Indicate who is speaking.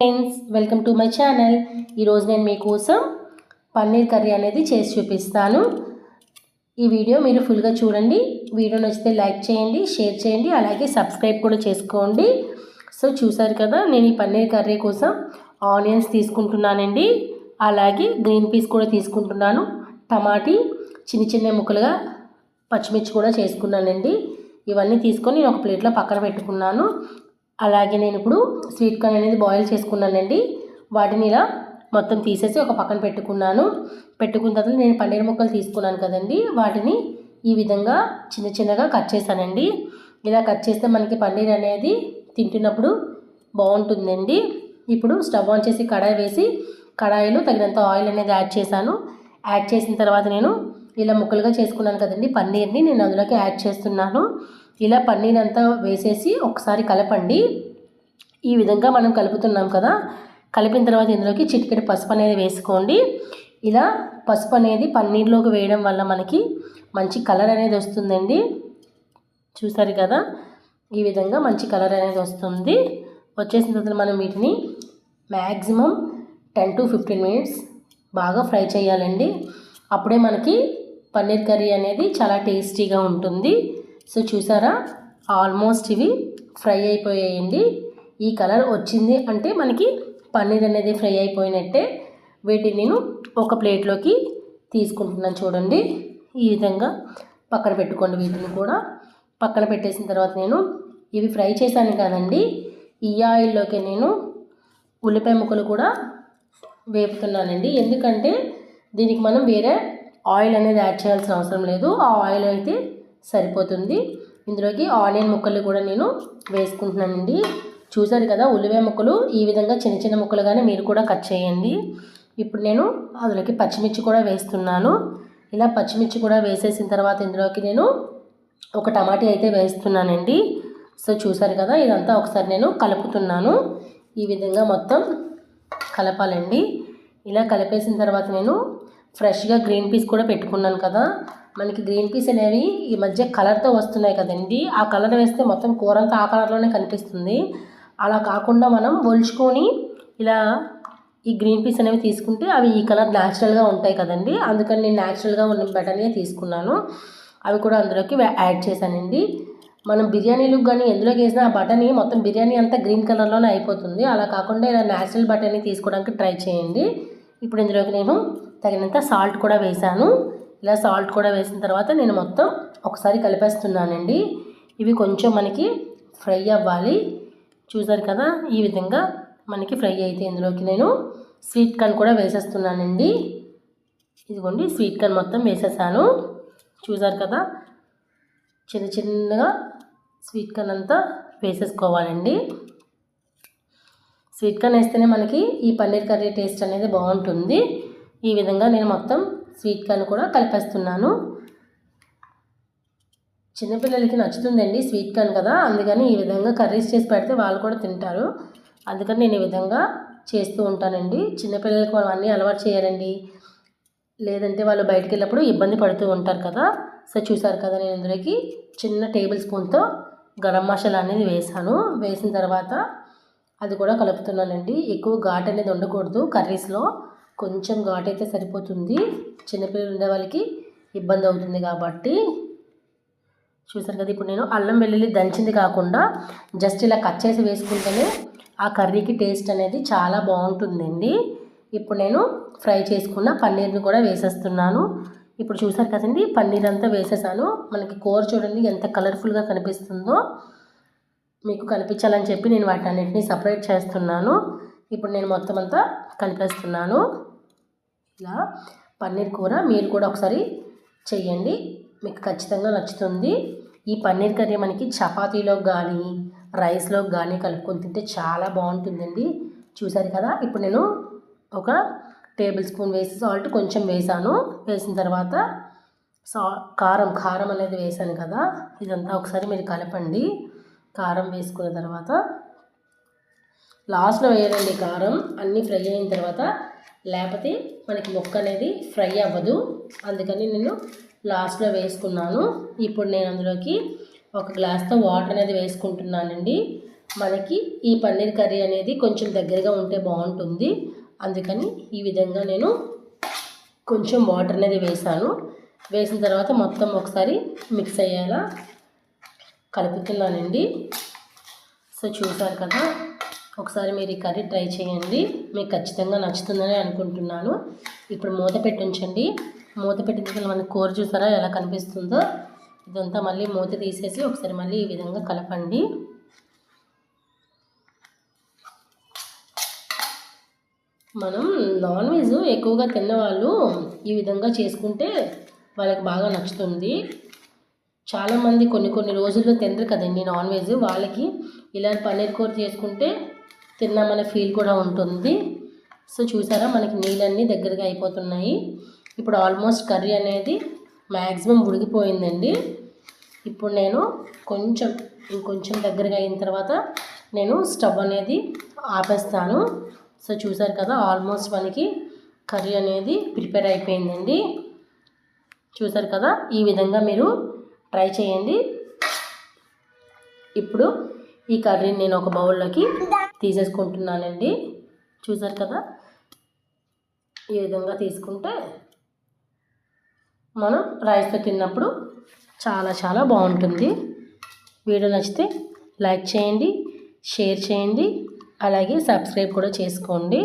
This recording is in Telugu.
Speaker 1: Friends welcome to my channel ఈరోజు నేను మీకోసం పన్నీర్ కర్రీ అనేది చేసి చూపిస్తాను. ఈ వీడియో మీరు ఫుల్గా చూడండి. వీడియో నచ్చితే లైక్ చేయండి షేర్ చేయండి అలాగే సబ్స్క్రైబ్ కూడా చేసుకోండి. సో చూసారు కదా నేను ఈ పన్నీర్ కర్రీ కోసం ఆనియన్స్ తీసుకుంటున్నానండి. అలాగే గ్రీన్ పీస్ కూడా తీసుకుంటున్నాను. టమాటీ చిన్న చిన్న ముక్కలుగా పచ్చిమిర్చి కూడా చేసుకున్నానండి. ఇవన్నీ తీసుకొని నేను ఒక ప్లేట్లో పక్కన పెట్టుకున్నాను. అలాగే నేను ఇప్పుడు స్వీట్ కార్న్ అనేది బాయిల్ చేసుకున్నానండి. వాటిని ఇలా మొత్తం తీసేసి ఒక పక్కన పెట్టుకున్నాను. పెట్టుకున్న తర్వాత నేను పన్నీర్ ముక్కలు తీసుకున్నాను కదండి. వాటిని ఈ విధంగా చిన్న చిన్నగా కట్ చేశానండి. ఇలా కట్ చేస్తే మనకి పన్నీర్ అనేది తింటున్నప్పుడు బాగుంటుందండి. ఇప్పుడు స్టవ్ ఆన్ చేసి కడాయి వేసి కడాయిలో తగినంత ఆయిల్ అనేది యాడ్ చేశాను. యాడ్ చేసిన తర్వాత నేను ఇలా ముక్కలుగా చేసుకున్నాను కదండి. పన్నీర్ని నేను అందులోకి యాడ్ చేస్తున్నాను. ఇలా పన్నీర్ అంతా వేసేసి ఒకసారి కలపండి. ఈ విధంగా మనం కలుపుతున్నాం కదా. కలిపిన తర్వాత ఇందులోకి చిటికెడు పసుపు అనేది వేసుకోండి. ఇలా పసుపు అనేది పన్నీర్లోకి వేయడం వల్ల మనకి మంచి కలర్ అనేది వస్తుందండి. చూసారు కదా? ఈ విధంగా మంచి కలర్ అనేది వస్తుంది. వచ్చేసిన తర్వాత మనం వీటిని maximum ten to fifteen minutes బాగా ఫ్రై చేయాలండి. అప్పుడే మనకి పన్నీర్ కర్రీ అనేది చాలా టేస్టీగా ఉంటుంది. సో చూసారా? ఆల్మోస్ట్ ఇవి ఫ్రై అయిపోయాయండి. ఈ కలర్ వచ్చింది అంటే మనకి పన్నీర్ అనేది ఫ్రై అయిపోయినట్టే వీటిని నేను ఒక ప్లేట్లోకి తీసుకుంటున్నాను చూడండి. ఈ విధంగా పక్కన పెట్టుకోండి వీటిని కూడా. పక్కన పెట్టేసిన తర్వాత నేను ఇవి ఫ్రై చేశాను కదండి. ఈ ఆయిల్లోకి నేను ఉల్లిపాయ ముక్కలు కూడా వేపుతున్నానండి. ఎందుకంటే దీనికి మనం వేరే ఆయిల్ అనేది యాడ్ చేయాల్సిన అవసరం లేదు. ఆ ఆయిల్ అయితే సరిపోతుంది. ఇందులోకి ఆనియన్ ముక్కలు కూడా నేను వేసుకుంటున్నానండి. చూసారు కదా ఉల్లిపాయ ముక్కలు ఈ విధంగా చిన్న చిన్న ముక్కలుగానే మీరు కూడా కట్ చేయండి. ఇప్పుడు నేను అందులోకి పచ్చిమిర్చి కూడా వేస్తున్నాను. ఇలా పచ్చిమిర్చి కూడా వేసేసిన తర్వాత ఇందులోకి నేను ఒక టమాటీ అయితే వేస్తున్నానండి. సో చూసారు కదా ఇదంతా ఒకసారి నేను కలుపుతున్నాను. ఈ విధంగా మొత్తం కలపాలండి. ఇలా కలిపేసిన తర్వాత నేను ఫ్రెష్గా గ్రీన్ పీస్ కూడా పెట్టుకున్నాను కదా. మనకి గ్రీన్ పీస్ అనేవి ఈ మధ్య కలర్తో వస్తున్నాయి కదండి. ఆ కలర్ వేస్తే మొత్తం కూర అంతా ఆ కలర్లోనే కనిపిస్తుంది. అలా కాకుండా మనం ఒలుచుకొని ఇలా ఈ గ్రీన్ పీస్ అనేవి తీసుకుంటే అవి ఈ కలర్ న్యాచురల్గా ఉంటాయి కదండి. అందుకని నేను న్యాచురల్గా ఉన్న బటనే తీసుకున్నాను. అవి కూడా అందులోకి యాడ్ చేశానండి. మనం బిర్యానీలకు కానీ ఎందులోకి వేసినా ఆ బటనీ మొత్తం బిర్యానీ అంతా గ్రీన్ కలర్లోనే అయిపోతుంది. అలా కాకుండా ఇలా న్యాచురల్ బటన్ని తీసుకోవడానికి ట్రై చేయండి. ఇప్పుడు ఇందులోకి నేను తగినంత సాల్ట్ కూడా వేశాను. ఇలా సాల్ట్ కూడా వేసిన తర్వాత నేను మొత్తం ఒకసారి కలిపేస్తున్నానండి. ఇవి కొంచెం మనకి ఫ్రై అవ్వాలి. చూసారు కదా ఈ విధంగా మనకి ఫ్రై అయితే ఇందులోకి నేను స్వీట్ కార్న్ కూడా వేసేస్తున్నానండి. ఇదిగోండి స్వీట్ కార్న్ మొత్తం వేసేసాను. చూసారు కదా చిన్న చిన్నగా స్వీట్ కార్న్ అంతా వేసేసుకోవాలండి. స్వీట్ కార్న్ వేస్తేనే మనకి ఈ పన్నీర్ కర్రీ టేస్ట్ అనేది బాగుంటుంది. ఈ విధంగా నేను మొత్తం స్వీట్ కార్న్ కూడా కలిపేస్తున్నాను. చిన్నపిల్లలకి నచ్చుతుందండి స్వీట్ కార్న్ కదా అందుకని ఈ విధంగా కర్రీస్ చేసి పెడితే వాళ్ళు కూడా తింటారు. అందుకని నేను ఈ విధంగా చేస్తూ ఉంటానండి. చిన్నపిల్లలకి మనం అన్నీ అలవాటు చేయాలండి. లేదంటే వాళ్ళు బయటకు వెళ్ళినప్పుడు ఇబ్బంది పడుతూ ఉంటారు కదా. సో చూసారు కదా నేను ఇందులోకి చిన్న టేబుల్ స్పూన్తో గరం మసాలా అనేది వేసాను వేసిన తర్వాత అది కూడా కలుపుతున్నానండి. ఎక్కువ ఘాట్ అనేది ఉండకూడదు. కర్రీస్లో కొంచెం ఘాట్ అయితే సరిపోతుంది. చిన్నపిల్లలు ఉండే వాళ్ళకి ఇబ్బంది అవుతుంది కాబట్టి. చూసారు కదా ఇప్పుడు నేను అల్లం వెల్లుల్లి దంచింది కాకుండా జస్ట్ ఇలా కట్ చేసి వేసుకుంటేనే ఆ కర్రీకి టేస్ట్ అనేది చాలా బాగుంటుందండి. ఇప్పుడు నేను ఫ్రై చేసుకున్న పన్నీర్ని కూడా వేసేస్తున్నాను. ఇప్పుడు చూసారు కదండి పన్నీర్ అంతా వేసేసాను. మనకి కూర చూడండి ఎంత కలర్ఫుల్గా కనిపిస్తుందో. మీకు కనిపించాలని చెప్పి నేను వాటి అన్నింటినీ సపరేట్ చేస్తున్నాను. ఇప్పుడు నేను మొత్తం అంతా కలిపేస్తున్నాను. ఇలా పన్నీర్ కూర మీరు కూడా ఒకసారి చెయ్యండి. మీకు ఖచ్చితంగా నచ్చుతుంది. ఈ పన్నీర్ కర్రీ మనకి చపాతీలో కానీ రైస్లోకి కానీ కలుపుకొని తింటే చాలా బాగుంటుందండి. చూసారు కదా? ఇప్పుడు నేను ఒక టేబుల్ స్పూన్ వేసి సాల్ట్ కొంచెం వేసాను. వేసిన తర్వాత సా కారం కారం అనేది వేసాను కదా? ఇదంతా ఒకసారి మీరు కలపండి. కారం వేసుకున్న తర్వాత లాస్ట్లో వేయాలండి కారం. అన్నీ ఫ్రై అయిన తర్వాత లేకపోతే మనకి ముక్క అనేది ఫ్రై అవ్వదు. అందుకని నేను లాస్ట్లో వేసుకున్నాను. ఇప్పుడు నేను అందులోకి ఒక గ్లాస్తో వాటర్ అనేది వేసుకుంటున్నానండి. మనకి ఈ పన్నీర్ కర్రీ అనేది కొంచెం దగ్గరగా ఉంటే బాగుంటుంది. అందుకని ఈ విధంగా నేను కొంచెం వాటర్ అనేది వేసాను వేసిన తర్వాత మొత్తం ఒకసారి మిక్స్ అయ్యేలా కలుపుతున్నానండి. సో చూసారు కదా ఒకసారి మీరు ఈ కర్రీ ట్రై చేయండి. మీకు ఖచ్చితంగా నచ్చుతుందని అనుకుంటున్నాను. ఇప్పుడు మూత పెట్టి ఉంచండి మూత పెట్టిన మన కూర చూసారా ఎలా కనిపిస్తుందో? ఇదంతా మళ్ళీ మూత తీసేసి ఒకసారి మళ్ళీ ఈ విధంగా కలపండి. మనం నాన్ వెజ్ ఎక్కువగా తిన్నవాళ్ళు ఈ విధంగా చేసుకుంటే వాళ్ళకి బాగా నచ్చుతుంది. చాలామంది కొన్ని కొన్ని రోజుల్లో తినరు కదండి నాన్ వెజ్. వాళ్ళకి ఇలా పన్నీర్ కూర చేసుకుంటే తిన్నామనే ఫీల్ కూడా ఉంటుంది. సో చూసారా మనకి నీళ్ళన్నీ దగ్గరగా అయిపోతున్నాయి. ఇప్పుడు ఆల్మోస్ట్ కర్రీ అనేది మ్యాక్సిమం ఉడికిపోయిందండి. ఇప్పుడు నేను కొంచెం ఇంకొంచెం దగ్గరగా అయిన తర్వాత నేను స్టవ్ అనేది ఆపేస్తాను. సో చూసారు కదా ఆల్మోస్ట్ మనకి కర్రీ అనేది ప్రిపేర్ అయిపోయిందండి. చూసారు కదా ఈ విధంగా మీరు ట్రై చేయండి. ఇప్పుడు ఈ కర్రీని నేను ఒక బౌల్లోకి తీసేసుకుంటున్నానండి. చూసారు కదా? ఈ విధంగా తీసుకుంటే మనం రైస్తో తిన్నప్పుడు చాలా చాలా బాగుంటుంది. వీడియో నచ్చితే లైక్ చేయండి షేర్ చేయండి అలాగే సబ్స్క్రైబ్ కూడా చేసుకోండి.